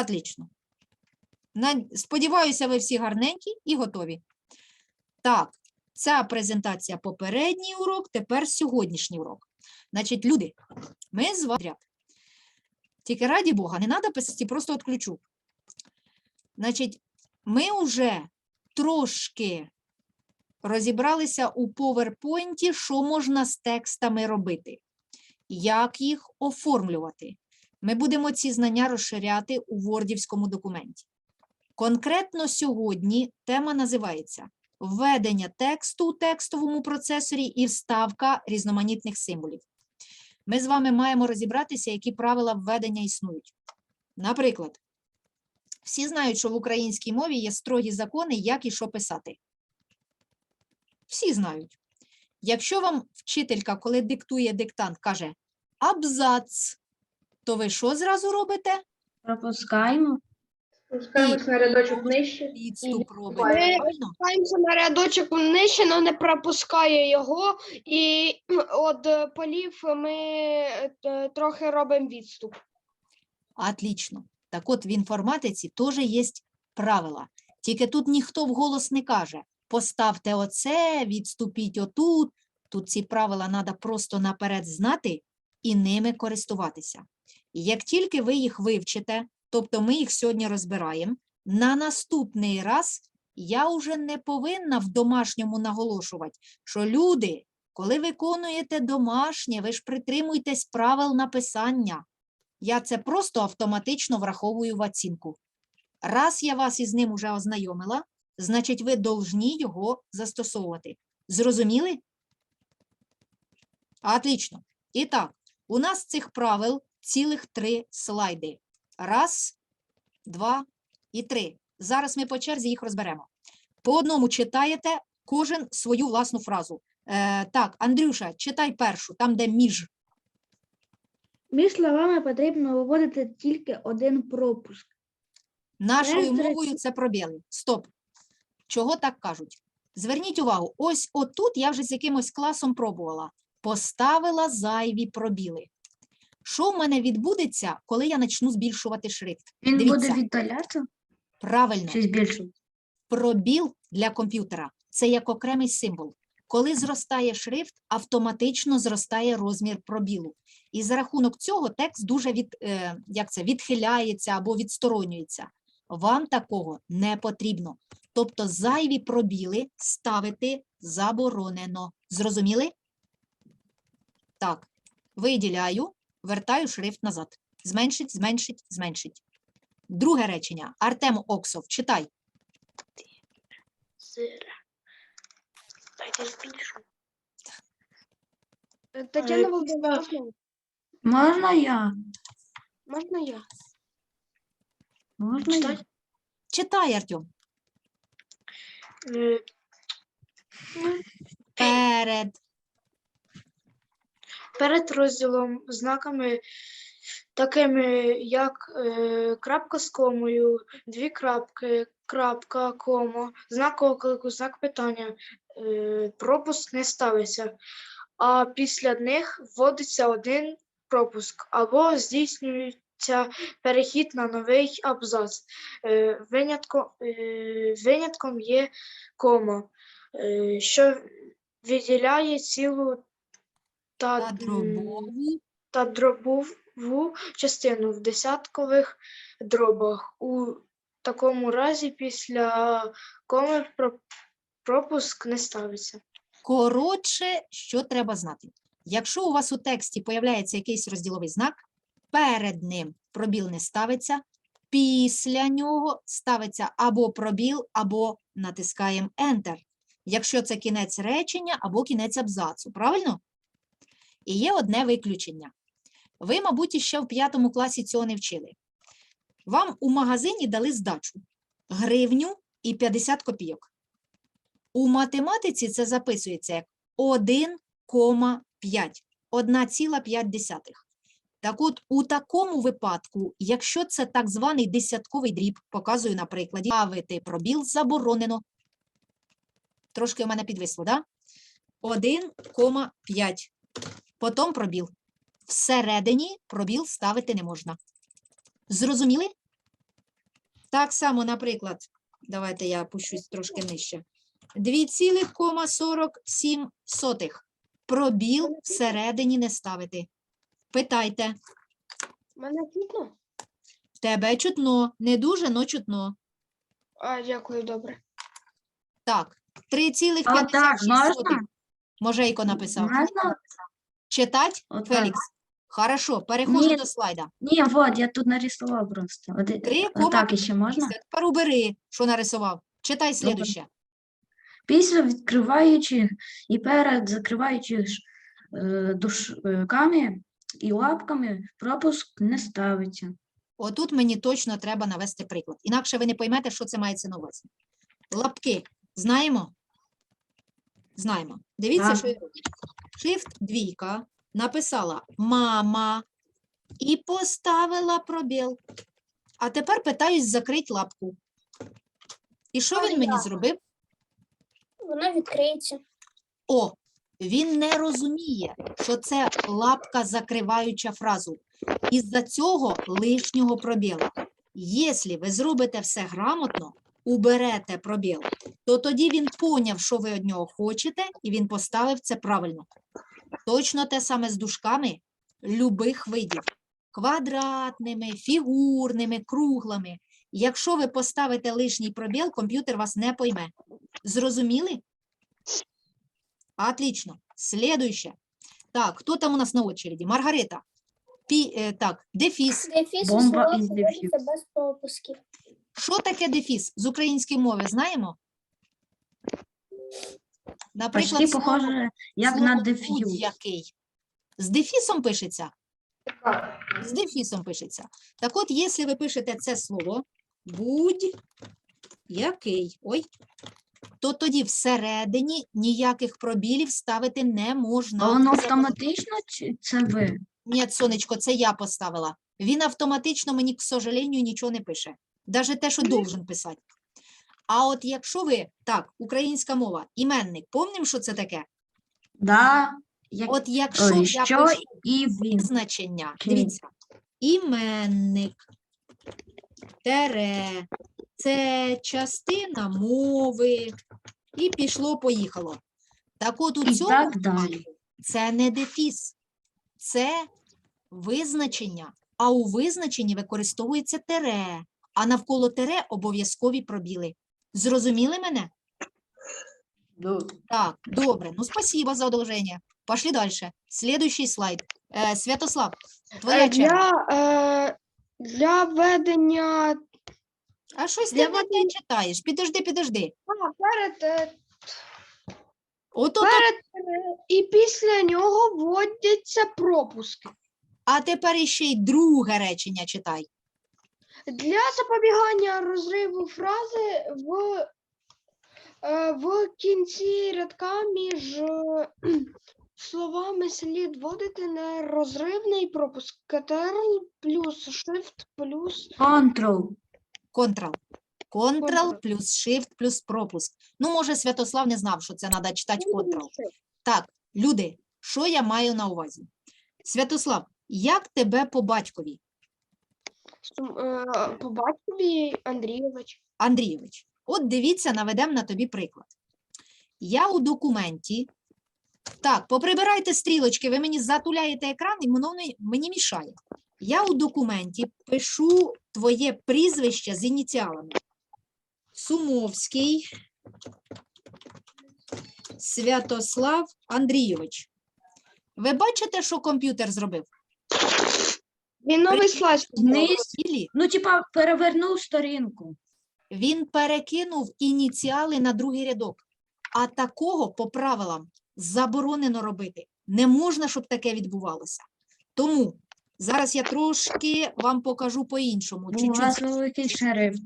Отлично. Сподіваюся, ви всі гарненькі і готові. Так, ця презентація попередній урок, тепер сьогоднішній урок. Значить, люди, ми з вами. Тільки раді Бога, не треба писати, просто відключу. Значить, ми вже трошки розібралися у PowerPoint, що можна з текстами робити, як їх оформлювати. Ми будемо ці знання розширяти у вордівському документі. Конкретно сьогодні тема називається Введення тексту у текстовому процесорі і вставка різноманітних символів. Ми з вами маємо розібратися, які правила введення існують. Наприклад, всі знають, що в українській мові є строгі закони, як і що писати. Всі знають. Якщо вам вчителька, коли диктує диктант, каже абзац, то ви що зразу робите? Пропускаємо. Спускаємось на рядочок нижче. Робите. Ми- правильно? Спускаємося на рядочок нижче, але не пропускає його. І від е, полів ми е, трохи робимо відступ. Отлично. Так от в інформатиці теж є правила. Тільки тут ніхто вголос не каже: поставте оце, відступіть отут. Тут ці правила треба просто наперед знати і ними користуватися. Як тільки ви їх вивчите, тобто ми їх сьогодні розбираємо, на наступний раз я вже не повинна в домашньому наголошувати, що люди, коли виконуєте домашнє, ви ж притримуйтесь правил написання. Я це просто автоматично враховую в оцінку. Раз я вас із ним уже ознайомила, значить, ви должні його застосовувати. Зрозуміли? Отлично. І так, у нас цих правил цілих три слайди. Раз, два і три. Зараз ми по черзі їх розберемо. По одному читаєте кожен свою власну фразу. Е, так, Андрюша, читай першу, там, де між. Між словами потрібно виводити тільки один пропуск. Нашою Теж, мовою це пробіли. Стоп. Чого так кажуть? Зверніть увагу, ось отут я вже з якимось класом пробувала. Поставила зайві пробіли. Що в мене відбудеться, коли я почну збільшувати шрифт? Він Дивіться. буде віддалятися Правильно, чи збільшувати? пробіл для комп'ютера це як окремий символ. Коли зростає шрифт, автоматично зростає розмір пробілу. І за рахунок цього текст дуже від, е, як це, відхиляється або відсторонюється. Вам такого не потрібно. Тобто зайві пробіли ставити заборонено. Зрозуміли? Так, виділяю, вертаю шрифт назад. Зменшить, зменшить, зменшить. Друге речення. Артем Оксов, читай. Дайте. Е, Тетяна Володимирівна, Можна я? можна я? Можна я? Читай. Читай, Артем. Е, Перед. Перед розділом знаками, такими як е, крапка з комою, дві крапки, крапка, кома, знак оклику, знак питання, е, пропуск не ставиться, а після них вводиться один пропуск або здійснюється перехід на новий абзац. Е, винятком, е, винятком є кома, е, що виділяє цілу та, Та дробову. та дробову частину в десяткових дробах. У такому разі після коми пропуск не ставиться. Коротше, що треба знати? Якщо у вас у тексті появляється якийсь розділовий знак, перед ним пробіл не ставиться, після нього ставиться або пробіл, або натискаємо Enter. Якщо це кінець речення або кінець абзацу, правильно? І є одне виключення. Ви, мабуть, ще в п'ятому класі цього не вчили. Вам у магазині дали здачу гривню і 50 копійок. У математиці це записується як 1,5. 1,5. Так от, у такому випадку, якщо це так званий десятковий дріб, показую на прикладі, ставити пробіл заборонено. Трошки у мене підвисло, да? 1,5. Потім пробіл. Всередині пробіл ставити не можна. Зрозуміли? Так само, наприклад, давайте я опущусь трошки нижче. 2,47. Пробіл всередині не ставити. Питайте. Мене чутно? Тебе чутно, не дуже, но чутно. А, дякую, добре. Так, А 3,56. можна? Можейко написав. Можна? Читать, Отак. Фелікс? Хорошо, переходжу Ні. до слайда. Ні, вот, я тут нарисував просто. От, Три так ще можна? Тепер убери, що нарисував. Читай слідуще. Після відкриваючих і перед закриваючих ж, е, дужками і лапками пропуск не ставиться. Отут мені точно треба навести приклад. Інакше ви не поймете, що це мається на увазі. Лапки знаємо? Знаємо. Дивіться, Так. що я роблю. Shift двійка, написала мама і поставила пробіл. А тепер питаюсь закрити лапку. І що він мені зробив? Вона відкриється. О, він не розуміє, що це лапка закриваюча фразу. Із-за цього лишнього пробіла. Якщо ви зробите все грамотно, уберете пробіл, то тоді він поняв, що ви від нього хочете, і він поставив це правильно. Точно те саме з дужками любих видів. Квадратними, фігурними, круглими. Якщо ви поставите лишній пробіл, комп'ютер вас не пойме. Зрозуміли? Отлично. Следующее. Так, кто там у нас на очереди? Маргарита. Пі, е, так, дефіс. Дефіс Бомба із виводиться без пропусків. Що таке дефіс з української мови? Знаємо? Наприклад, Почти слово- похоже, як на деф'юз. будь-який. З дефісом пишеться? З дефісом пишеться. Так от, якщо ви пишете це слово будь-який, ой, то тоді всередині ніяких пробілів ставити не можна. А воно автоматично чи це ви? Ні, сонечко, це я поставила. Він автоматично мені, к сожалению, нічого не пише. Навіть те, що должен писати. А от якщо ви, так, українська мова, іменник, помним, що це таке? Да, як, От якщо ой, я що пишу і він. значення, Окей. дивіться, іменник, тере, це частина мови, і пішло-поїхало. Так от у І цьому так далі. це не дефіс, це визначення, а у визначенні використовується тере, а навколо тере обов'язкові пробіли. Зрозуміли мене? Так, добре. Ну, спасибо за одолжение. Пошли дальше. Следующий слайд. Э, Святослав, твоя Е, черга. Для, е, для ведення А щось ти для не те читаєш. Підожди, підожди. а, перед е, Ото, перед е, і після нього вводяться пропуски. а тепер іще й друге речення читай. Для запобігання розриву фрази в, е, в кінці рядка між е, словами слід вводити нерозривний пропуск. Ctrl плюс Shift плюс. Контрол. Контрол Контрол. плюс shift плюс пропуск. Ну, може, Святослав не знав, що це треба читати контрол. Так, люди, що я маю на увазі? Святослав, як тебе по батькові? Е, По батькові Андрійович. Андрійович, от дивіться, наведемо на тобі приклад. Я у документі. Так, поприбирайте стрілочки, ви мені затуляєте екран, і воно мені мішає. Я у документі пишу твоє прізвище з ініціалами. Сумовський Святослав Андрійович. Ви бачите, що комп'ютер зробив? Він новий слайд. Вниз. Ну, типа, перевернув сторінку. він перекинув ініціали на другий рядок. А такого по правилам заборонено робити. Не можна, щоб таке відбувалося. Тому зараз я трошки вам покажу по-іншому. У вас великий шрифт.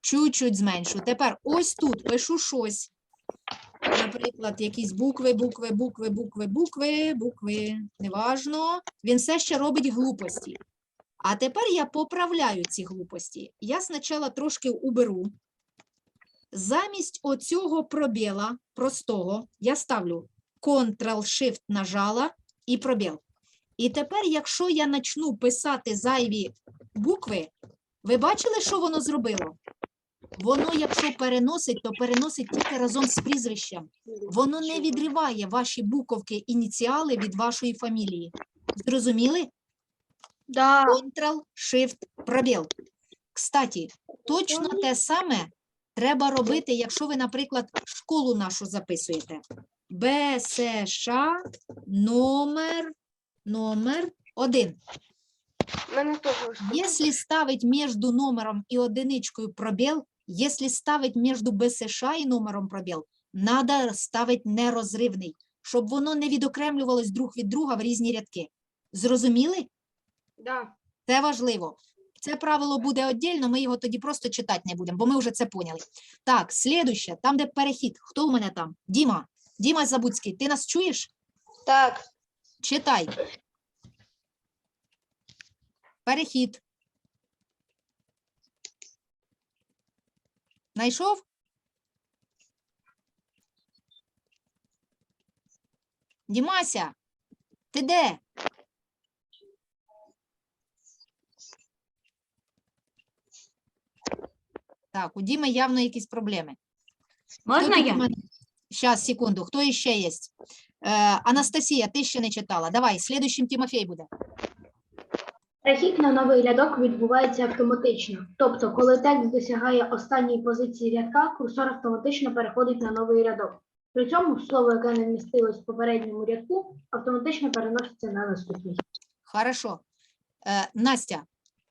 чуть-чуть зменшу. Тепер ось тут пишу щось. Наприклад, якісь букви, букви, букви, букви, букви, букви. Неважно. Він все ще робить глупості. А тепер я поправляю ці глупості. Я спочатку трошки уберу. Замість оцього пробіла простого я ставлю Ctrl-Shift нажала і пробіл. І тепер, якщо я почну писати зайві букви, Ви бачили, що воно зробило? Воно, якщо переносить, то переносить тільки разом з прізвищем. Воно не відриває ваші буковки, ініціали від вашої фамілії. Зрозуміли? Да. Ctrl, Shift, пробіл. Кстати, точно те саме треба робити, якщо ви, наприклад, школу нашу записуєте. БСШ номер, номер 1. Мене. Если ставить между номером и одиничкою пробел, если ставить между БСШ і номером пробел, надо ставить нерозривний, щоб воно не відокремлювалось друг від друга в різні рядки. Зрозуміли? Да. Це важливо. Це правило буде віддільно, ми його тоді просто читати не будемо, бо ми вже це поняли. Так, слідуще, там, де перехід. Хто у мене там? Діма. Діма Забуцький, ти нас чуєш? Так. Читай. Перехід. Найшов? Дімася, ти де? Так, у Діми явно якісь проблеми. Можна я? Сейчас, секунду. Хто іще є? Е, Анастасія, ти ще не читала. Давай, слідуючим Тимофій буде. Перехід на новий рядок відбувається автоматично. Тобто, коли текст досягає останньої позиції рядка, курсор автоматично переходить на новий рядок. При цьому слово, яке не вмістилось в попередньому рядку, автоматично переноситься на наступний. Хорошо. Е, Настя,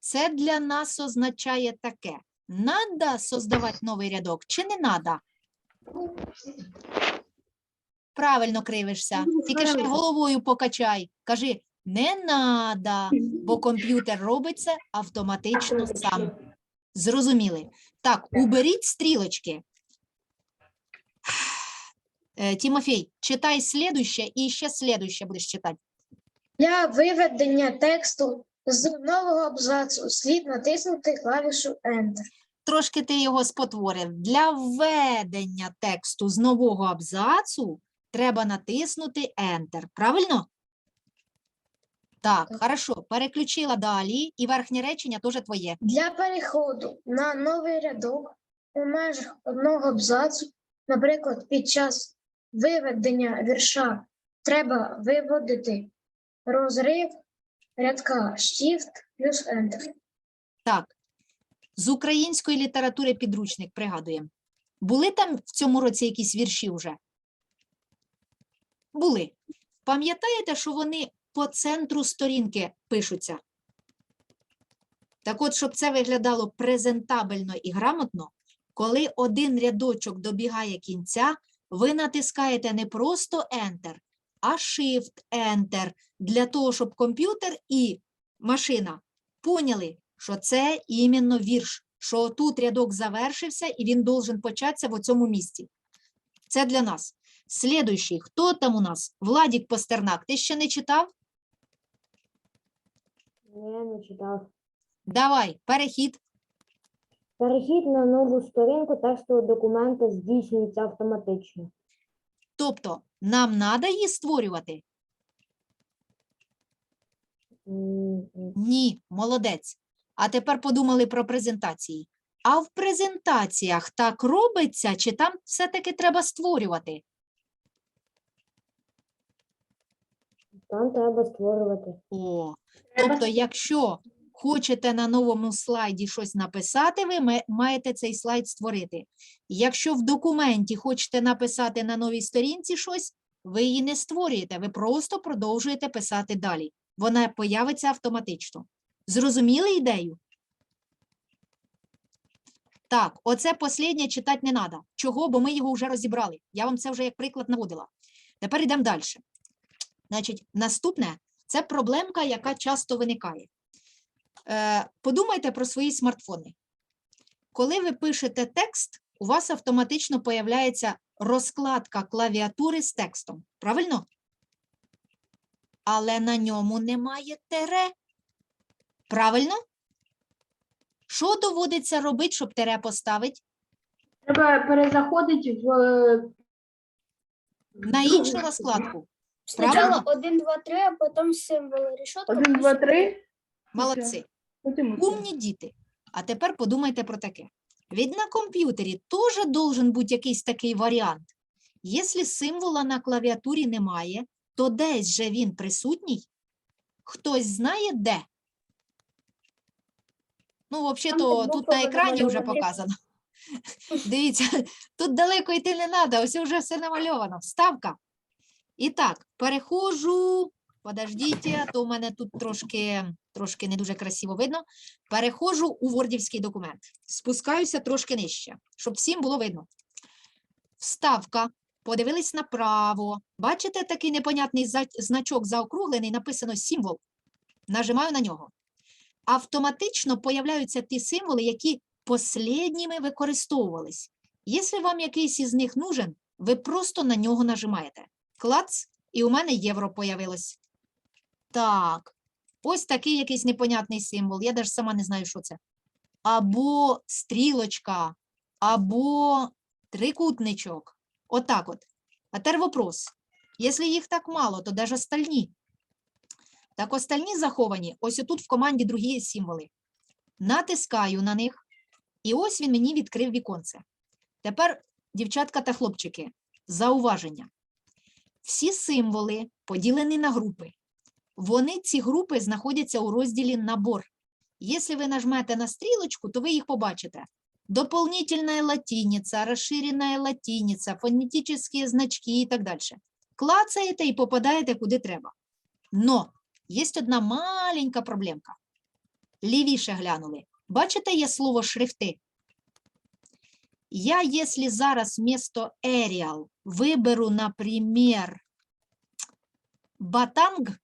це для нас означає таке. Надо создавати новий рядок чи не надо? Правильно кривишся. Тільки ще головою покачай. Кажи, не надо, бо комп'ютер робить це автоматично сам. Зрозуміли. Так, уберіть стрілочки. Е, Тимофій, читай слідуще і ще слідуще будеш читати. Для виведення тексту з нового абзацу слід натиснути клавішу Enter. трошки ти його спотворив. Для введення тексту з нового абзацу треба натиснути Enter. Правильно? Так, Так. хорошо. Переключила далі, і верхнє речення теж твоє. Для переходу на новий рядок у межах одного абзацу, наприклад, під час виведення вірша треба виводити розрив рядка Shift плюс Enter. Так. З української літератури підручник пригадуємо. Були там в цьому році якісь вірші вже? Були. Пам'ятаєте, що вони по центру сторінки пишуться? Так от, щоб це виглядало презентабельно і грамотно, коли один рядочок добігає кінця, ви натискаєте не просто Enter, а Shift-Enter для того, щоб комп'ютер і машина поняли, що це іменно вірш, що тут рядок завершився і він должен початися в цьому місці. Це для нас. Слідуючий, хто там у нас? Владік Пастернак, ти ще не читав? Я не читав. Давай, перехід. Перехід на нову сторінку текстового документа здійснюється автоматично. Тобто, нам треба її створювати? Ні, молодець. А тепер подумали про презентації. А в презентаціях так робиться, чи там все-таки треба створювати? Там треба створювати. О, тобто, якщо хочете на новому слайді щось написати, ви маєте цей слайд створити. Якщо в документі хочете написати на новій сторінці щось, ви її не створюєте, ви просто продовжуєте писати далі. Вона появиться автоматично. Зрозуміли ідею? Так, оце останнє читати не треба. Чого? Бо ми його вже розібрали. Я вам це вже як приклад наводила. Тепер йдемо далі. Значить, наступне це проблемка, яка часто виникає. Е, подумайте про свої смартфони. Коли ви пишете текст, у вас автоматично появляється розкладка клавіатури з текстом. Правильно? Але на ньому немає тере. Правильно? Що доводиться робити, щоб тере поставити? Треба перезаходити в е, На іншу розкладку. Спочатку Правильно? 1, 2, 3, а потім символи рішотка. Один, два, три. Молодці. Ти мусиш. Умні діти. А тепер подумайте про таке. Ведь на комп'ютері теж должен бути якийсь такий варіант. Якщо символа на клавіатурі немає, то десь же він присутній. Хтось знає де? Ну, взагалі-то тут на екрані вже показано. Дивіться, тут далеко йти не треба, ось вже все намальовано. Вставка. І так, переходжу. Подождіть, то у мене тут трошки, трошки не дуже красиво видно. Переходжу у вордівський документ. Спускаюся трошки нижче, щоб всім було видно. Вставка. Подивились направо. Бачите такий непонятний значок заокруглений, написано символ. Нажимаю на нього. Автоматично появляються ті символи, які послідніми використовувались. Якщо вам якийсь із них нужен, ви просто на нього нажимаєте. Клац, і у мене євро появилось. Так, ось такий якийсь непонятний символ. Я навіть сама не знаю, що це. Або стрілочка, або трикутничок. Отак от. А тепер вопрос. Якщо їх так мало, то ж остальні? Так остальні заховані ось отут в команді другі символи. Натискаю на них, і ось він мені відкрив віконце. Тепер, дівчатка та хлопчики, зауваження. Всі символи поділені на групи. Вони, ці групи, знаходяться у розділі Набор. Якщо ви нажмете на стрілочку, то ви їх побачите. Дополнительная латиница, расширенная латиница, фонетические значки і так далі. Клацаєте і попадаєте куди треба. Но є одна маленька проблемка. Лівіше глянули. Бачите, є слово шрифти? Я, якщо зараз вместо Arial виберу, наприклад, Батанг,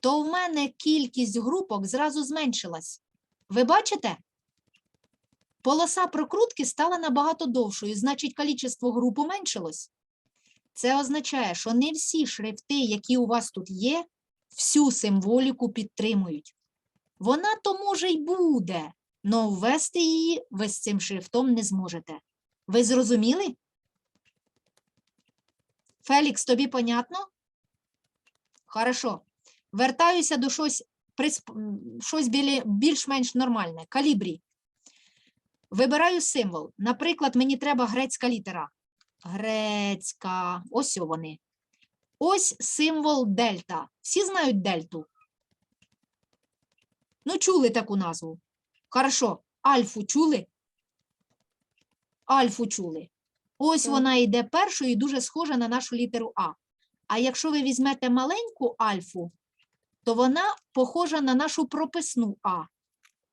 то в мене кількість групок зразу зменшилась. Ви бачите? Полоса прокрутки стала набагато довшою, значить, кількість груп уменшилось. Це означає, що не всі шрифти, які у вас тут є, всю символіку підтримують. Вона то може й буде, але ввести її ви з цим шрифтом не зможете. Ви зрозуміли? Фелікс, тобі понятно? Хорошо. Вертаюся до щось, щось більш-менш нормальне. Калібрі. Вибираю символ. Наприклад, мені треба грецька літера. Грецька. Ось вони. Ось символ дельта. Всі знають дельту? Ну, чули таку назву. Хорошо. Альфу чули? Альфу чули. Ось Так. вона йде першою і дуже схожа на нашу літеру А. А якщо ви візьмете маленьку альфу, то вона похожа на нашу прописну А.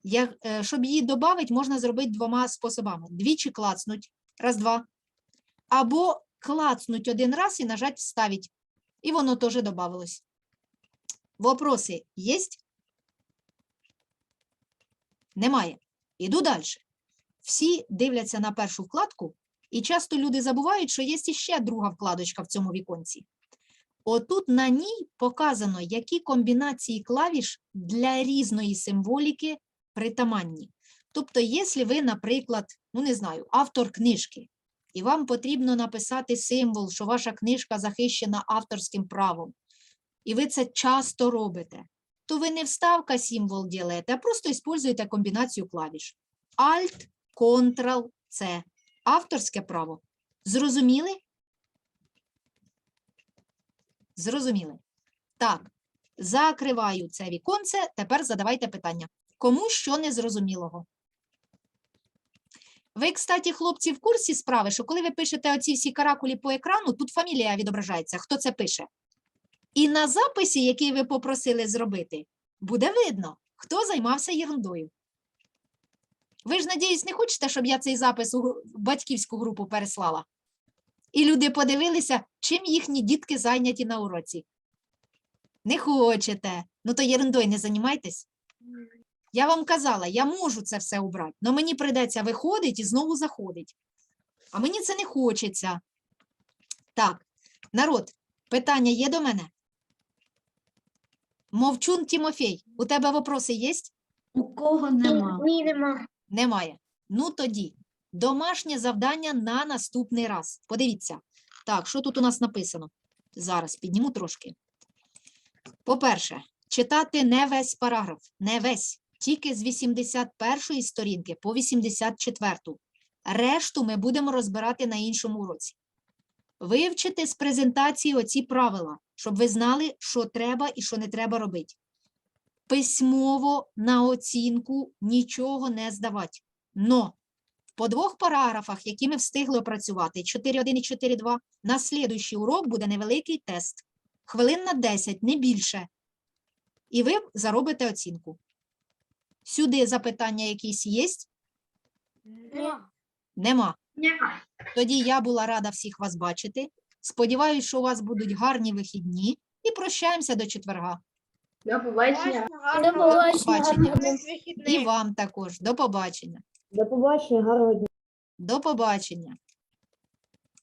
Я, е, щоб її додати, можна зробити двома способами. Двічі клацнуть, раз, два. Або клацнуть один раз і нажать вставить. І воно теж додавалось. Вопроси є? Немає. Іду далі. Всі дивляться на першу вкладку, і часто люди забувають, що є ще друга вкладочка в цьому віконці. Отут на ній показано, які комбінації клавіш для різної символіки притаманні. Тобто, якщо ви, наприклад, ну не знаю, автор книжки, і вам потрібно написати символ, що ваша книжка захищена авторським правом, і ви це часто робите, то ви не вставка символ ділаєте, а просто використовуєте комбінацію клавіш. Alt, Ctrl, C. Авторське право. Зрозуміли? Зрозуміли. Так, закриваю це віконце. Тепер задавайте питання. Кому що незрозумілого? Ви, кстати, хлопці, в курсі справи, що коли ви пишете оці всі каракулі по екрану, тут фамілія відображається, хто це пише. І на записі, який ви попросили зробити, буде видно, хто займався ерундою. Ви ж, надіюсь, не хочете, щоб я цей запис у батьківську групу переслала? І люди подивилися, чим їхні дітки зайняті на уроці. Не хочете. Ну то ерундою не займайтесь. Я вам казала, я можу це все убрати, але мені прийдеться виходить і знову заходить. А мені це не хочеться. Так, народ, питання є до мене? Мовчун Тімофій, у тебе вопроси є? У кого нема? ні, нема. Немає. Ну тоді, домашнє завдання на наступний раз. Подивіться. Так, що тут у нас написано? Зараз підніму трошки. По-перше, читати не весь параграф, не весь. тільки з 81 сторінки по 84. Решту ми будемо розбирати на іншому уроці. Вивчити з презентації оці правила, щоб ви знали, що треба і що не треба робити. Письмово на оцінку нічого не здавати. Но по двох параграфах, які ми встигли опрацювати, 4.1 і 4.2, на слідуючий урок буде невеликий тест. Хвилин на 10, не більше. І ви заробите оцінку. Сюди запитання якісь є? Нема. Тоді я була рада всіх вас бачити. Сподіваюсь, що у вас будуть гарні вихідні і прощаємося до четверга. До побачення. До побачення. І вам також. До побачення. До побачення, гарного дня. До побачення.